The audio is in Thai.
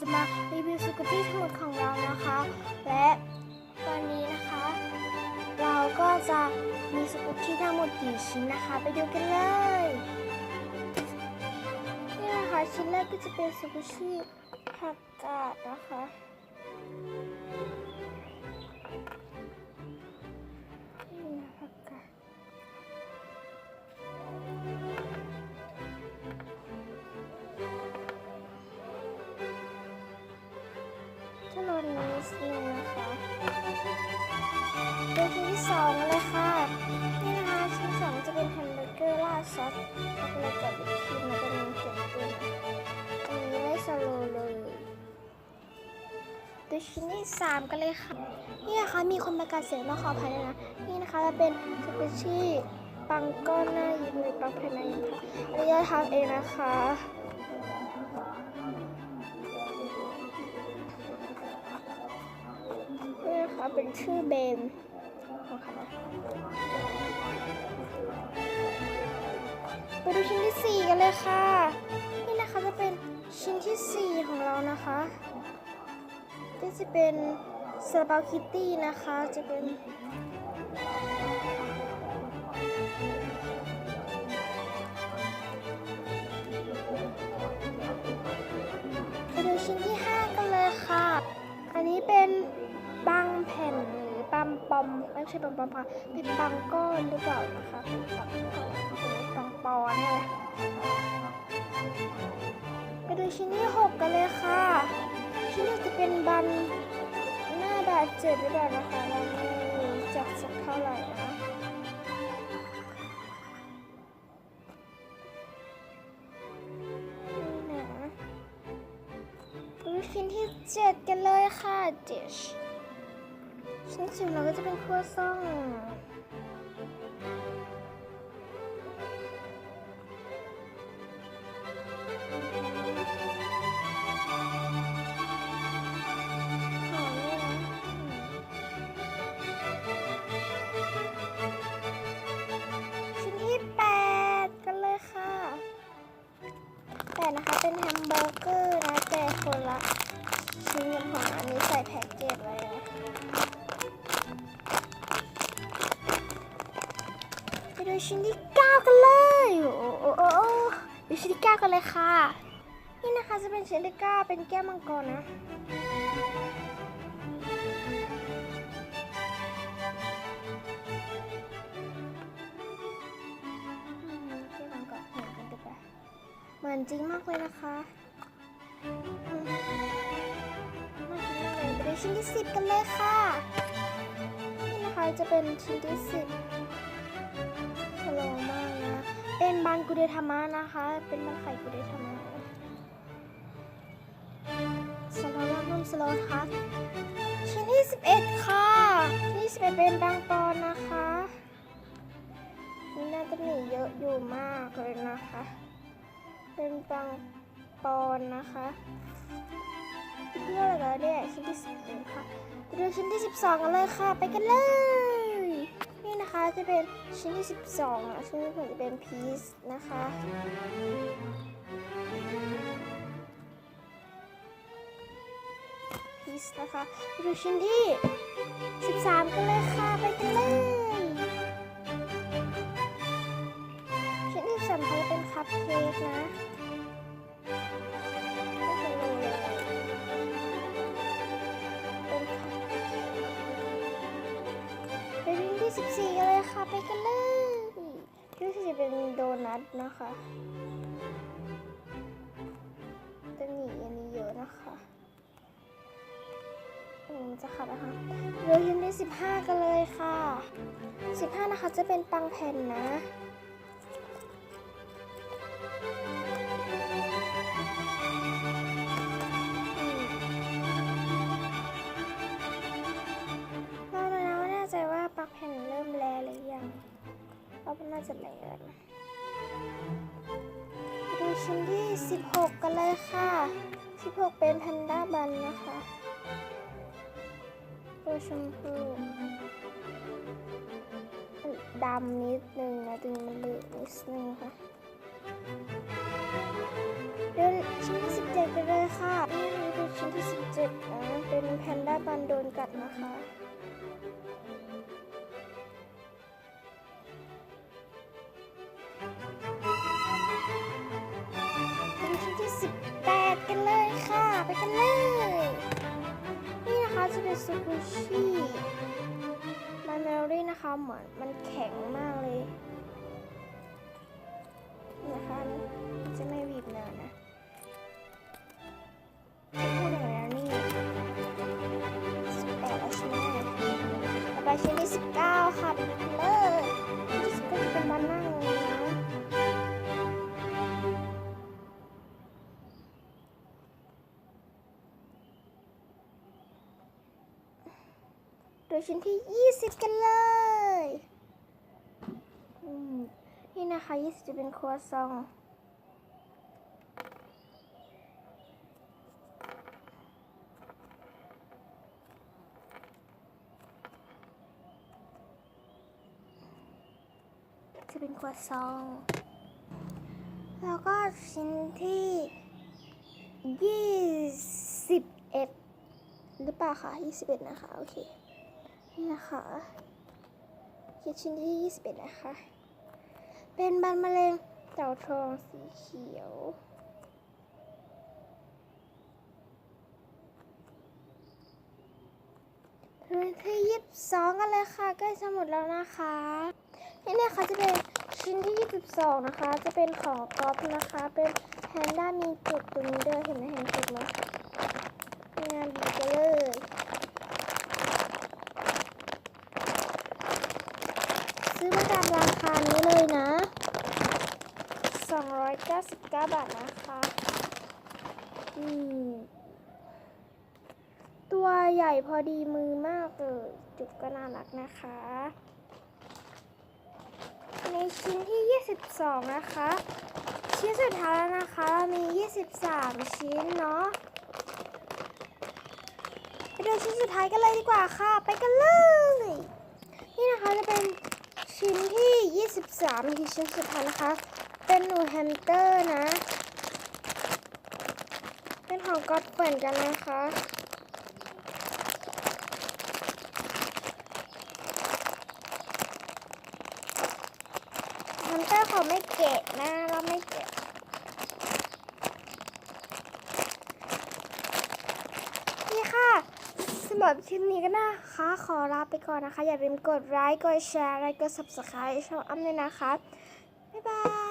จะมารีวิวสกูตตี้ทั้งหมดของเรานะคะ และตอนนี้นะคะ เราก็จะมีสกูตตี้ทั้งหมดกี่ชิ้นนะคะ ไปดูกันเลยนี่นะคะชิ้นแรกก็จะเป็นสกูตตี้ผักกาดนะคะ สองเลยค่ะ นี่นะคะชิ้นสองจะเป็นแฮมเบอร์เกอร์ราดซอสช็อกโกแลตกับวิปครีมแล้วก็มีเขียนด้วยนะอันนี้ไม่สโลเลยดูชิ้นที่สามกันเลยค่ะ นี่นะคะมีคนประกาศเสียงมาขออภัยด้วยนะ นี่นะคะจะเป็นสเปเชียลปังก้อนหน้ายิ้มหรือปังภายในยิ้มค่ะอันนี้จะทำเองนะคะนี่นะคะเป็นชื่อเบน ไปดูชิ้นที่ 4 กันเลยค่ะ นี่นะคะจะเป็นชิ้นที่ 4 ของเรานะคะที่จะเป็นซาลาเปาคิตตี้นะคะ จะเป็นไปดูชิ้นที่ 5 กันเลยค่ะ อันนี้เป็น อมไม่ใช่ปัมปอมค่ะเป็นปังก้อนหรือเปล่านะคะเป็นปังก้อนเป็นปังปอนี่แหละไปดูชิ้นที่6กันเลยค่ะ ชิ้นนี้จะเป็นบันหน้าบาดเจ็บหรือเปล่านะคะเราไม่รู้จักสักเท่าไหร่นะนี่นะดูชิ้นที่7กันเลยค่ะ dish ชิ้นสิบเราก็จะเป็นครัวซองหอมนะชิ้นที่8กันเลยค่ะแต่นะคะเป็นแฮมเบอร์เกอร์นะแต่คนละชิ้นของอันนี้ใส่แพ็กเกจไว้นะ ไปดูชิ้นที่9กันเลย โอ้โอ้โอ้ดูชิ้นที่9กันเลยค่ะ นี่นะคะจะเป็นชิ้นที่9เป็นแก้มังกรนะแก้วมังกรเหมือนกันหรือเปล่าเหมือนจริงมากเลยนะคะมากินมากเลยไปดูชิ้นที่สิบกันเลยค่ะ นี่นะคะจะเป็นชิ้นที่สิบ โลมากนะ เป็นบานกุเดธรรมะนะคะ เป็นบานไข่กุเดธรรมะสโลว์มากนุ่มสโลว์ทัชชิ้นที่สิบเอ็ดค่ะชิ้นที่สิบเอ็ดเป็นบางปอนนะคะนี่น่าจะมีเยอะอยู่มากเลยนะคะ เป็นปังปอนนะคะเรื่ออะไรเนี่ยชิ้นที่สิบเอ็ดค่ะไปดูชิ้นที่สิบสองกันเลยค่ะ ไปกันเลย นี่ะคะจะเป็นชิ้นที่สิบสองอะชิ้นที่ผมจะเป็นพีซนะคะพีซนะคะดูชิ้นที่สิบสามกันเลยค่ะ ไปกันเลย ชิ้นที่สามเขาจะเป็นคัพเค้กนะ นะคะ จะหนีอันนี้เยอะนะคะอืมจะขัดนะคะเดี๋ยวชิ้นที่สิบห้ากันเลยค่ะสิบห้านะคะจะเป็นปังแผ่นนะเราเราไม่แน่ใจว่าปลั๊กแผ่นเริ่มแลหรือยังเราน่าจะแลแล้ว ชิ้นที่ 16 กันเลยค่ะ 16 เป็นแพนด้าบันนะคะ ตัวชมพูดำนิดนึงนะดึงมันเหลือนิดนึงค่ะเดี๋ยวชิ้นที่ 17กันเลยค่ะ นี่คือชิ้นที่ 17นะเป็นแพนด้าบันโดนกัดนะคะ มือนมันแข็งมากเลยนะคะจะไม่บีบนินนะพูดอย่างนี้สิบแปดแล้วใช่ไหมต่อไปชิ้นที่สิบเก้าค่ะเลยชิ้นที่สิบเก้าเป็นบานั่งเลยนะโดยชิ้นที่20กันเลยอืม นี่นะคะ20จะเป็นครัวซอง จะเป็นครัวซอง แล้วก็ชิ้นที่21หรือเปล่าคะ21นะคะ โอเค นี่นะคะคิดชิ้นที่21นะคะ เป็นบันมะเร็งเต่าทองสีเขียวพื้นที่ยี่สิบสองกันเลยค่ะใกล้จะหมดแล้วนะคะนี่เนี่ยค่ะจะเป็นชิ้นที่22นะคะ จะเป็นของก๊อฟนะคะ เป็นแพนด้ามีจุดตรงนี้ด้วยเห็นไหมเห็นจุดไหมงานดีกันเลยซื้อมาตามราคานี้เลยนะ 299 บาทนะคะอืมตัวใหญ่พอดีมือมากเลย จุกก็น่ารักนะคะ ในชิ้นที่ 22 นะคะ ชิ้นสุดท้ายแล้วนะคะเรามี 23 ชิ้นเนาะไปดูชิ้นสุดท้ายกันเลยดีกว่าค่ะ ไปกันเลย นี่นะคะจะเป็นชิ้นที่ 23ที่ชิ้นสุดท้ายนะคะ เป็นหนูแฮมสเตอร์นะ เป็นของก๊อตเหมือนกันนะคะแฮมสเตอร์เขาไม่เกะนะเราไม่เกะนี่ค่ะสำหรับคลิปนี้ก็นะคะ ขอลาไปก่อนนะคะ อย่าลืมกดไลค์ กดแชร์ และกด subscribe ช่องอ้ำด้วยนะคะ บ๊ายบาย